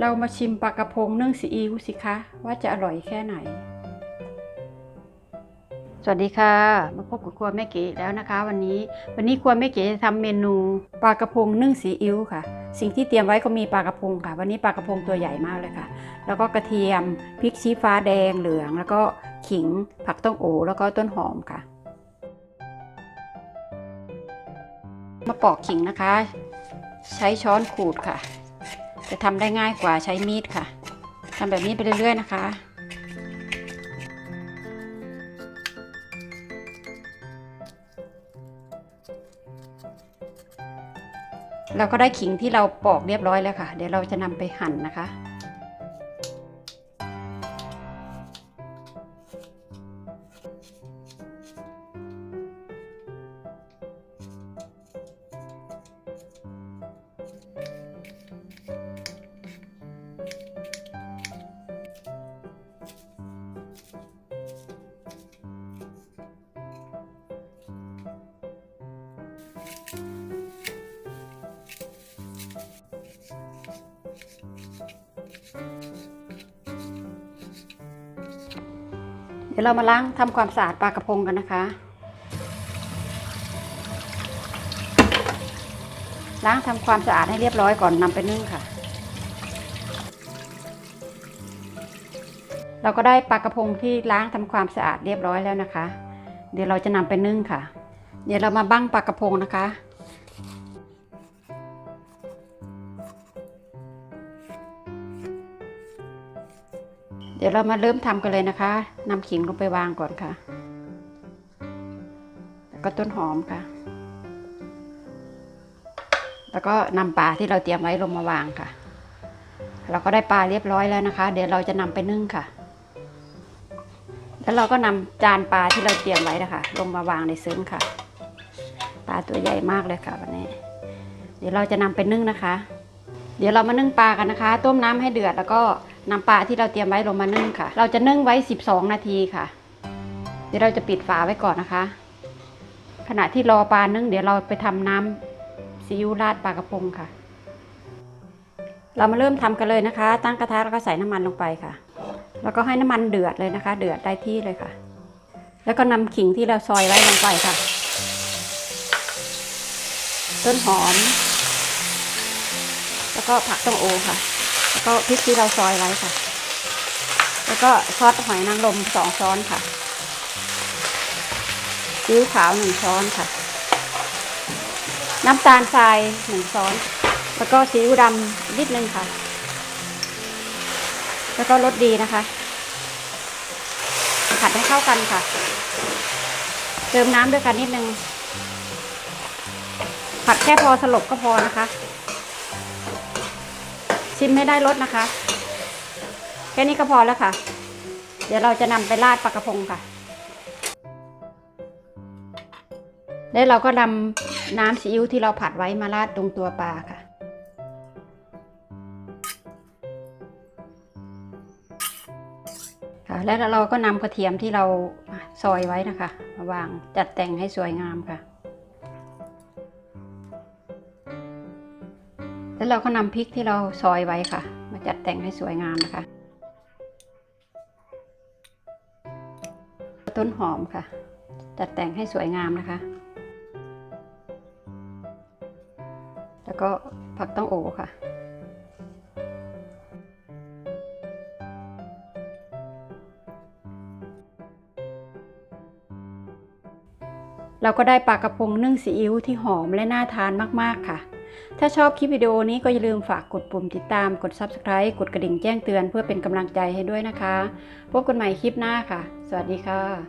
เรามาชิมปลากระพงนึ่งซีอิ๊วสิคะ ว่าจะอร่อยแค่ไหน สวัสดีค่ะ มาพบกับครัวแม่เก๋แล้วนะคะ วันนี้ วันนี้ครัวแม่เก๋จะทำเมนูปลากระพงนึ่งซีอิ๊วค่ะ สิ่งที่เตรียมไว้ก็มีปลากระพงค่ะ วันนี้ปลากระพงตัวใหญ่มากเลยค่ะ แล้วก็กระเทียมพริกชี้ฟ้าแดงเหลือง แล้วก็ขิงผักต้องโอแล้วก็ต้นหอมค่ะ มาปอกขิงนะคะ ใช้ช้อนขูดค่ะ จะทำได้ง่ายกว่าใช้มีดค่ะทำแบบนี้ไปเรื่อย ๆ นะคะเราก็ได้ขิงที่เราปอกเรียบร้อยแล้วค่ะ เดี๋ยวเราจะนำไปหั่นนะคะ ดี๋ยวเรามาล้างทำความสะอาดปลากระพงกันนะคะ ล้างทำความสะอาดให้เรียบร้อยก่อนนำไปนึ่งค่ะ เราก็ได้ปลากระพงที่ล้างทำความสะอาดเรียบร้อยแล้วนะคะ เดี๋ยวเราจะนำไปนึ่งค่ะ เดี๋ยวเรามาบั้งปลากระพงนะคะ เดี๋ยวเรามาเริ่มทำกันเลยนะคะนำขิงลงไปวางก่อนค่ะ แล้วก็ต้นหอมค่ะ แล้วก็นำปลาที่เราเตรียมไว้ลงมาวางค่ะ เราก็ได้ปลาเรียบร้อยแล้วนะคะ เดี๋ยวเราจะนำไปนึ่งค่ะ แล้วเราก็นำจานปลาที่เราเตรียมไว้นะคะ ลงมาวางในซึ้งค่ะ ปลาตัวใหญ่มากเลยค่ะวันนี้ เดี๋ยวเราจะนำไปนึ่งนะคะ เดี๋ยวเรามานึ่งปลากันนะคะ ต้มน้ำให้เดือดแล้วก็ นำปลาที่เราเตรียมไว้ลงมานึ่งค่ะ เราจะนึ่งไว้ 12 นาทีค่ะ เดี๋ยวเราจะปิดฝาไว้ก่อนนะคะ ขณะที่รอปลานึ่งเดี๋ยวเราไปทำน้ำซีอิ๊วราดปลากระพงค่ะ เรามาเริ่มทำกันเลยนะคะ ตั้งกระทะแล้วก็ใส่น้ำมันลงไปค่ะ แล้วก็ให้น้ำมันเดือดเลยนะคะ เดือดได้ที่เลยค่ะ แล้วก็นำขิงที่เราซอยไว้ลงไปค่ะ ต้นหอม แล้วก็ผักต้มโอค่ะ แล้วก็พริกที่เราซอยไว้ค่ะ แล้วก็ซอสหอยนางรมสองช้อนค่ะซีอิ๊วขาวหนึ่งช้อนค่ะ น้ำตาลทรายหนึ่งช้อน แล้วก็ซีอิ๊วดำนิดนึงค่ะ แล้วก็รสดีนะคะ ผัดให้เข้ากันค่ะ เติมน้ำด้วยกันนิดนึง ผัดแค่พอสลบก็พอนะคะ ชิมให้ได้รสนะคะ แค่นี้ก็พอแล้วค่ะ เดี๋ยวเราจะนำไปราดปลากระพงค่ะแล้วเราก็นำน้ำซีอิ๊วที่เราผัดไว้มาราดตรงตัวปลาค่ะ ค่ะ แล้วเราก็นำกระเทียมที่เราซอยไว้นะคะมาวางจัดแต่งให้สวยงามค่ะ แล้วเราก็นำพริกที่เราซอยไว้ค่ะ มาจัดแต่งให้สวยงามนะคะ ต้นหอมค่ะ จัดแต่งให้สวยงามนะคะ แล้วก็ผักต้องโอค่ะเราก็ได้ปลากระพงนึ่งซีอิ๊วที่หอมและน่าทานมาก ๆ ค่ะ ถ้าชอบคลิปวิดีโอนี้ก็อย่าลืมฝากกดปุ่มติดตาม กด Subscribe กดกระดิ่งแจ้งเตือนเพื่อเป็นกำลังใจให้ด้วยนะคะ พบกันใหม่คลิปหน้าค่ะ สวัสดีค่ะ